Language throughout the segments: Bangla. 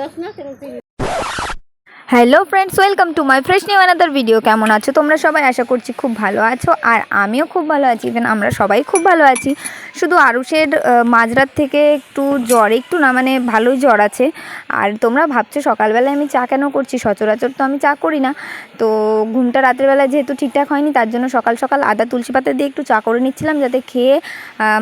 লাগাস না কেন তুই hello friends welcome to my fresh new another video কেমন আছো? তোমরা সবাই আশা করছি খুব ভালো আছো আর আমিও খুব ভালো আছি। ইভেন আমরা সবাই খুব ভালো আছি। শুধু আরুষের মাঝরাত থেকে একটু জ্বর, একটু না মানে ভালোই জ্বর আছে। আর তোমরা ভাবছ সকালবেলায় আমি চা কেন করছি? সচরাচর তো আমি চা করি না। তো ঘুমটা রাতের বেলা যেহেতু ঠিকঠাক হয়নি, তার জন্য সকাল সকাল আদা তুলসী পাতা দিয়ে একটু চা করে নিচ্ছিলাম যাতে খেয়ে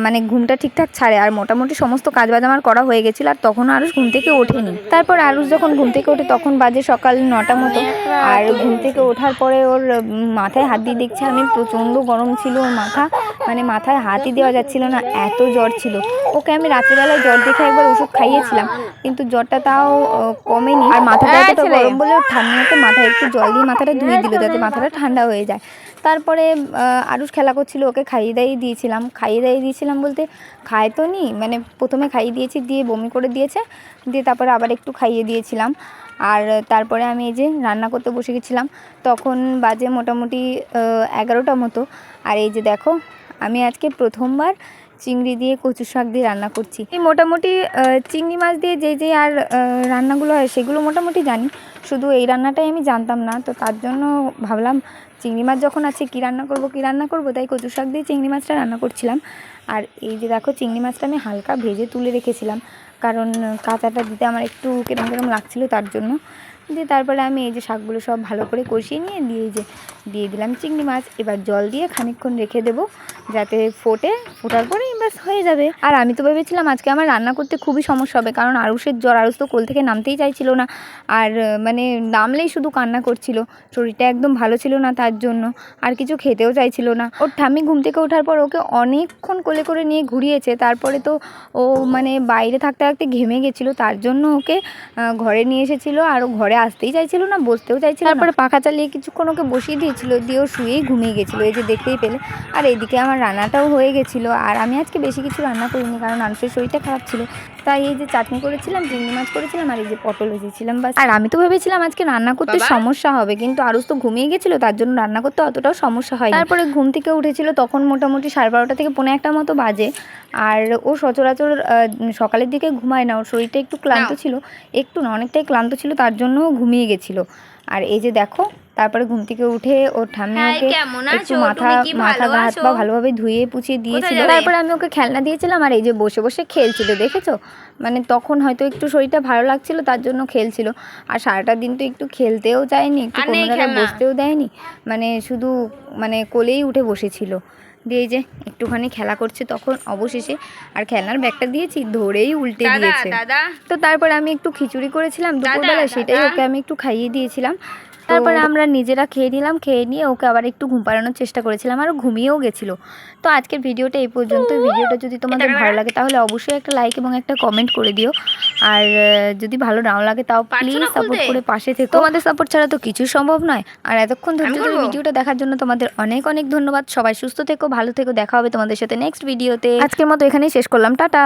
মানে ঘুমটা ঠিকঠাক ছাড়ে। আর মোটামুটি সমস্ত কাজবাজ আমার করা হয়ে গেছিল, আর তখন আরুষ ঘুম থেকে ওঠেনি। তারপর আরুষ যখন ঘুম থেকে ওঠে, তখন বাজে সকাল নটা মতো। আর ঘুম থেকে ওঠার পরে ওর মাথায় হাত দিয়ে দেখছি আমি প্রচণ্ড গরম ছিল ওর মাথা। মানে মাথায় হাতই দেওয়া যাচ্ছিল না এত জ্বর ছিল। ওকে আমি রাত্রিবেলায় জ্বর দেখে একবার ওষুধ খাইয়েছিলাম কিন্তু জ্বরটা তাও কমেনি। আর মাথাটা এতটা গরম বলে ওর ঠান্ডা মতো মাথায় একটু জল দিয়ে মাথাটা ধুয়ে দিল যাতে মাথাটা ঠান্ডা হয়ে যায়। তারপরে আরুষ খেলা করছিল ওকে খাইয়ে দাইয়ে দিয়েছিলাম। খাইয়ে দাইয়ে দিয়েছিলাম বলতে খায় তো নি মানে প্রথমে খাইয়ে দিয়েছি দিয়ে বমি করে দিয়েছে দিয়ে তারপরে আবার একটু খাইয়ে দিয়েছিলাম। আর তারপরে আমি এই যে রান্না করতে বসে গেছিলাম, তখন বাজে মোটামুটি এগারোটা মতো। আর এই যে দেখো, আমি আজকে প্রথমবার চিংড়ি দিয়ে কচু শাক দিয়ে রান্না করছি। এই মোটামুটি চিংড়ি মাছ দিয়ে যে যে আর রান্নাগুলো হয় সেগুলো মোটামুটি জানি। শুধু এই রান্নাটাই আমি জানতাম না। তো তার জন্য ভাবলাম, চিংড়ি মাছ যখন আছে কী রান্না করব, কী রান্না করব, তাই কচু শাক দিয়ে চিংড়ি মাছটা রান্না করছিলাম। আর এই যে দেখো, চিংড়ি মাছটা আমি হালকা ভেজে তুলে রেখেছিলাম। কারণ, কাঁচাটা দিতে আমার একটু কেরম কেরম লাগছিল তার জন্য। দিয়ে তারপরে আমি এই যে শাকগুলো সব ভালো করে কষিয়ে নিয়ে দিয়ে যে, দিয়ে দিলাম চিংড়ি মাছ। এবার জল দিয়ে খানিকক্ষণ রেখে দেবো, যাতে ফোটে। ফোটার পরেই ব্যাস, হয়ে যাবে। আর আমি তো ভেবেছিলাম আজকে আমার রান্না করতে খুবই সমস্যা হবে, কারণ আরুষের জ্বর আরুষ তো কোল থেকে নামতেই চাইছিল না। আর মানে নামলেই শুধু কান্না করছিল। শরীরটা একদম ভালো ছিল না তার জন্য, আর কিছু খেতেও চাইছিল না। ওর ঠাম্মি ঘুম থেকে ওঠার পর ওকে অনেকক্ষণ কোলে করে নিয়ে ঘুরিয়েছে। তারপরে তো ও মানে বাইরে থাকতে থাকতে ঘেমে গেছিল, তার জন্য ওকে ঘরে নিয়ে এসেছিল। আর ও ঘরে আসতেই চাইছিল না, বসতেও চাইছিল তারপরে পাখা চালিয়ে কিছুক্ষণ ওকে বসিয়ে দিয়েছিল, দিয়ে ও শুয়েই ঘুমিয়ে গেছিল, এই যে দেখতেই পেলে। আর এইদিকে আমার রান্নাটাও হয়ে গেছিল। আর আমি আজকে বেশি কিছু রান্না করিনি কারণ আনুষের শরীরটা খারাপ ছিল। তাই এই যে চাটনি করেছিলাম চিংড়ি মাছ করেছিলাম আর এই যে পটল ভেজেছিলাম বাস। আর আমি তো ভেবেছিলাম আজকে রান্না করতে সমস্যা হবে কিন্তু আরুষ তো ঘুমিয়ে গেছিল তার জন্য রান্না করতে অতটাও সমস্যা হয় তারপরে ঘুম থেকে উঠেছিল তখন মোটামুটি সাড়ে বারোটা থেকে পনেরো একটা মতো বাজে। আর ও সচরাচর সকালের দিকে ঘুমায় না ওর শরীরটা একটু ক্লান্ত ছিল। একটু না অনেকটাই ক্লান্ত ছিল তার জন্য ও ঘুমিয়ে গেছিল। আর এই যে দেখো তারপরে ঘুম থেকে উঠে ওর ঠাম্মি ওকে একটু মাথা মাথা গা হাত পা ভালোভাবে ধুয়ে পুছিয়ে দিয়েছিল? তারপরে আমি ওকে খেলনা দিয়েছিলাম আর এই যে বসে বসে খেলছিল দেখেছ? মানে তখন হয়তো একটু শরীরটা ভালো লাগছিল তার জন্য খেলছিল। আর সারাটা দিন তো একটু খেলতেও চায়নি একটু আর কোনো জায়গায় বসতেও দেয়নি। মানে শুধু মানে কোলেই উঠে বসেছিল। দিয়ে যে একটুখানি খেলা করছে তখন অবশেষে আর খেলনার ব্যাগটা দিয়েছি ধরেই উল্টে দিয়েছে। তো তারপরে আমি একটু খিচুড়ি করেছিলাম দুপুরবেলা সেটাই ওকে আমি একটু খাইয়ে দিয়েছিলাম। তারপরে আমরা নিজেরা খেয়ে নিলাম খেয়ে নিয়ে ওকে আবার একটু ঘুম পাড়ানোর চেষ্টা করেছিলাম আর ঘুমিয়েও গেছিল। তো আজকের ভিডিওটা এই পর্যন্ত ভিডিওটা যদি তোমাদের ভালো লাগে তাহলে অবশ্যই একটা লাইক এবং একটা কমেন্ট করে দিও। আর যদি ভালো নাও লাগে তাও প্লিজ সাপোর্ট করে পাশে থেকো। তোমাদের সাপোর্ট ছাড়া তো কিছু সম্ভব নয়। আর এতক্ষণ ধৈর্য ধরে ভিডিওটা দেখার জন্য তোমাদের অনেক অনেক ধন্যবাদ। সবাই সুস্থ থেকো ভালো থেকো। দেখা হবে তোমাদের সাথে নেক্সট ভিডিওতে আজকের মতো এখানেই শেষ করলাম। টাটা।